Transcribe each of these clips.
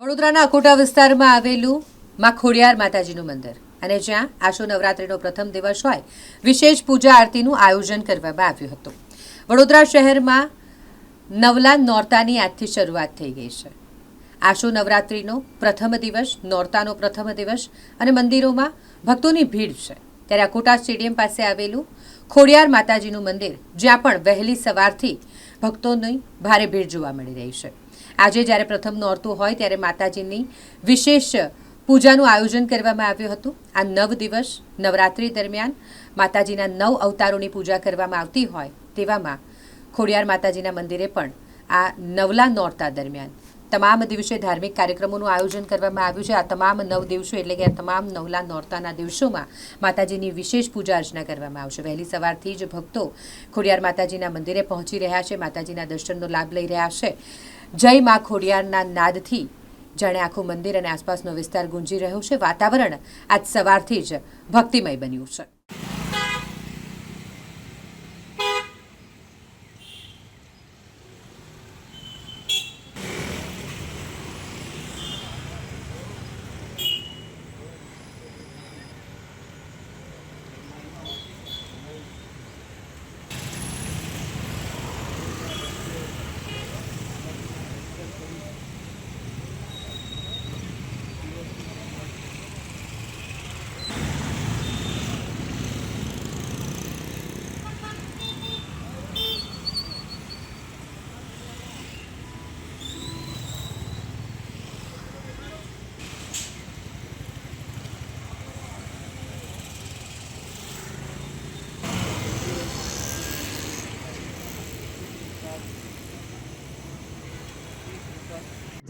વડોદરાના અકોટા વિસ્તારમાં આવેલું માં ખોડિયાર માતાજીનું મંદિર. અને જ્યાં આશો નવરાત્રિનો પ્રથમ દિવસ હોય, વિશેષ પૂજા આરતીનું આયોજન કરવામાં આવ્યું હતું. વડોદરા શહેરમાં નવલા નોરતાની આજથી શરૂઆત થઈ ગઈ છે. આશો નવરાત્રિનો પ્રથમ દિવસ, નોરતાનો પ્રથમ દિવસ અને મંદિરોમાં ભક્તોની ભીડ છે. ત્યારે અકોટા સ્ટેડિયમ પાસે આવેલું ખોડિયાર માતાજીનું મંદિર, જ્યાં પણ વહેલી સવારથી ભક્તોની ભારે ભીડ જોવા મળી રહી છે. આજે જ્યારે પ્રથમ નોરતું હોય ત્યારે માતાજીની વિશેષ પૂજાનું આયોજન કરવામાં આવ્યું હતું. આ નવ દિવસ નવરાત્રિ દરમિયાન માતાજીના નવ અવતારોની પૂજા કરવામાં આવતી હોય તેવામાં ખોડિયાર માતાજીના મંદિરે પણ આ નવલા નોરતા દરમિયાન તમામ દિવસે ધાર્મિક કાર્યક્રમોનું આયોજન કરવામાં આવ્યું છે. આ તમામ નવ દિવસો એટલે કે આ તમામ નવલા નોરતાના દિવસોમાં માતાજીની વિશેષ પૂજા અર્ચના કરવામાં આવશે. વહેલી સવારથી જ ભક્તો ખોડિયાર માતાજીના મંદિરે પહોંચી રહ્યા છે. માતાજીના દર્શનનો લાભ લઈ રહ્યા છે. જય મા ખોડિયારના નાદથી. જાણે આખું મંદિર અને આસપાસનો વિસ્તાર ગુંજી રહ્યો છે. વાતાવરણ આજ સવારથી જ ભક્તિમય બન્યું છે.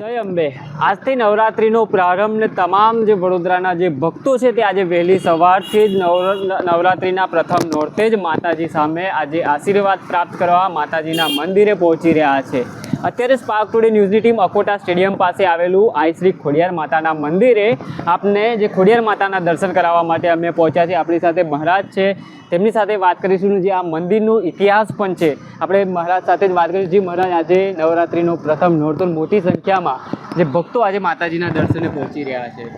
જય અંબે. આજથી નવરાત્રિનો પ્રારંભ ને તમામ જે વડોદરાના જે ભક્તો છે તે આજે વહેલી સવારથી જ નવર નવરાત્રિના પ્રથમ નોરતે જ માતાજી સામે આજે આશીર્વાદ પ્રાપ્ત કરવા માતાજીના મંદિરે પહોંચી રહ્યા છે. અત્યારે સ્પાર્ક ટુડે ન્યૂઝની ટીમ અકોટા સ્ટેડિયમ પાસે આવેલું આઈ શ્રી ખોડિયાર માતાના મંદિરે આપને જે ખોડિયાર માતાના દર્શન કરાવવા માટે અમે પહોંચ્યા છીએ. આપણી સાથે મહારાજ છે. તેમની સાથે વાત કરીશું જે આ મંદિરનો ઇતિહાસ પણ છે. આપણે મહારાજ સાથે જ વાત કરીશું. જે મહારાજ, આજે નવરાત્રિનો પ્રથમ નોરતો મોટી સંખ્યામાં જે ભક્તો આજે માતાજીના દર્શને પહોંચી રહ્યા છે.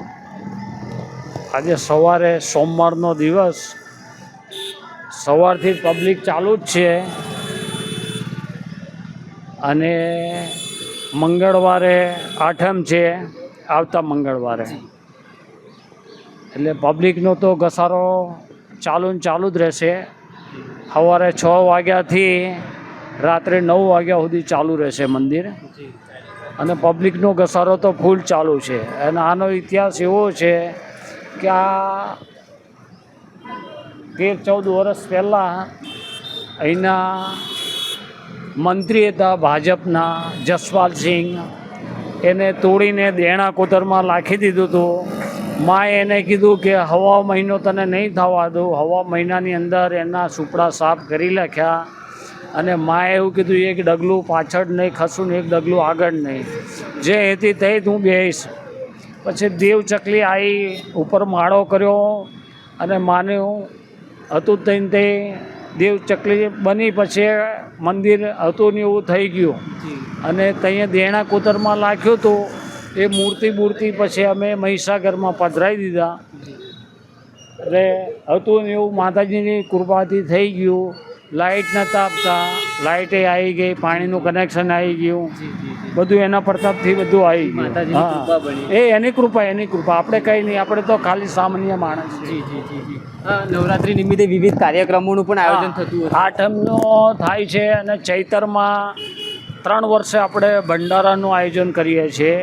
આજે સવારે, સોમવારનો દિવસ. સવારથી પબ્લિક ચાલુ જ છે. અને મંગળવારે આઠમ છે, આવતા મંગળવારે. એટલે પબ્લિકનો તો ઘસારો ચાલુ ને ચાલુ જ રહેશે. સવારે છ વાગ્યાથી રાત્રે નવ વાગ્યા સુધી ચાલુ રહેશે મંદિર. અને પબ્લિકનો ઘસારો તો ફૂલ ચાલુ છે. અને આનો ઇતિહાસ એવો છે કે આ તેર ચૌદ વર્ષ પહેલાં અહીંના મંત્રી હતા ભાજપના જસપાલસિંહ એને તોડીને દેણા કોતરમાં નાખી દીધું હતું માએ એને કીધું કે હવા મહિનો તને નહીં થવા દઉં. હવા મહિનાની અંદર એના સુપડા સાફ કરી નાખ્યા અને માએ એવું કીધું, એક ડગલું પાછળ નહીં, ખસું ને એક ડગલું આગળ નહીં. જે હતી તે જ હું બેહીશ. પછી દેવ ચકલી આવી ઉપર માળો કર્યો અને માન્યું હતું તઈને તે દેવ ચકલી બની પછી મંદિર હતું ને એવું થઈ ગયું. અને ત્યાં દેણા કોતરમાં લાખ્યું હતું એ મૂર્તિ મૂર્તિ પછી અમે મહીસાગરમાં પધરાવી દીધા. એટલે હતું ને એવું માતાજીની કૃપાથી થઈ ગયું. લાઇટ નહોતા આપતા. લાઇટે આવી ગઈ પાણીનું કનેક્શન આવી ગયું. બધું એના પ્રતાપથી બધું આવી ગયું. એ એની કૃપા એની કૃપા. આપણે કંઈ નહીં આપણે તો ખાલી સામાન્ય માણસ છીએ. જી જી જી જી. નવરાત્રિ નિમિત્તે વિવિધ કાર્યક્રમોનું પણ આયોજન થતું આઠમનો થાય છે અને ચૈતરમાં ત્રણ વર્ષે આપણે ભંડારાનું આયોજન કરીએ છીએ.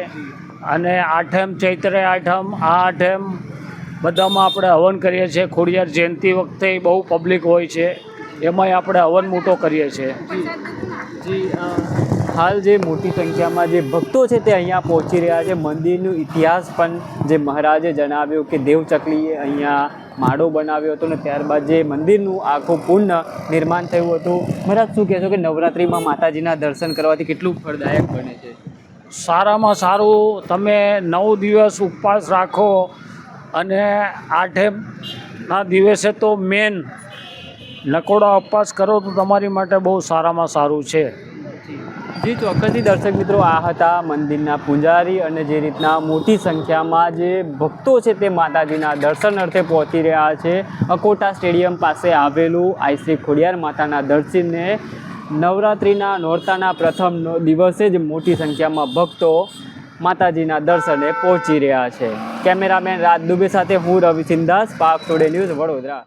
અને આઠમ ચૈત્રે આઠમ આ આઠમ બધામાં આપણે હવન કરીએ છીએ. ખોડિયાર જયંતિ વખતે બહુ પબ્લિક હોય છે. એમાંય આપણે હવન મોટો કરીએ છીએ. હાલ જે મોટી સંખ્યામાં જે ભક્તો છે તે અહીંયા પહોંચી રહ્યા છે. મંદિરનો ઇતિહાસ પણ જે મહારાજે જણાવ્યો કે દેવચકલીએ અહીંયા માળો બનાવ્યો હતો ને ત્યારબાદ જે મંદિરનું આખું પૂર્ણ નિર્માણ થયું હતું. મહારાજ શું કહેશો કે નવરાત્રિમાં માતાજીના દર્શન કરવાથી કેટલું ફળદાયક બને છે? સારામાં સારું તમે નવ દિવસ ઉપવાસ રાખો અને આઠમના દિવસે તો મેન નકોડા ઉપવાસ કરો તો તમારી માટે બહુ સારામાં સારું છે. જી, ચોક્કસથી દર્શક મિત્રો, આ હતા મંદિરના પૂજારી અને જે રીતના મોટી સંખ્યામાં જે ભક્તો છે તે માતાજીના દર્શન અર્થે પહોંચી રહ્યા છે. અકોટા સ્ટેડિયમ પાસે આવેલું આઈસી ખોડિયાર માતાના દર્શનને નવરાત્રિના નોરતાના પ્રથમ દિવસે જ મોટી સંખ્યામાં ભક્તો માતાજીના દર્શને પહોંચી રહ્યા છે. કેમેરામેન રાજ દુબે સાથે હું રવિ સિંધાસ, પાક ટુડે ન્યૂઝ વડોદરા.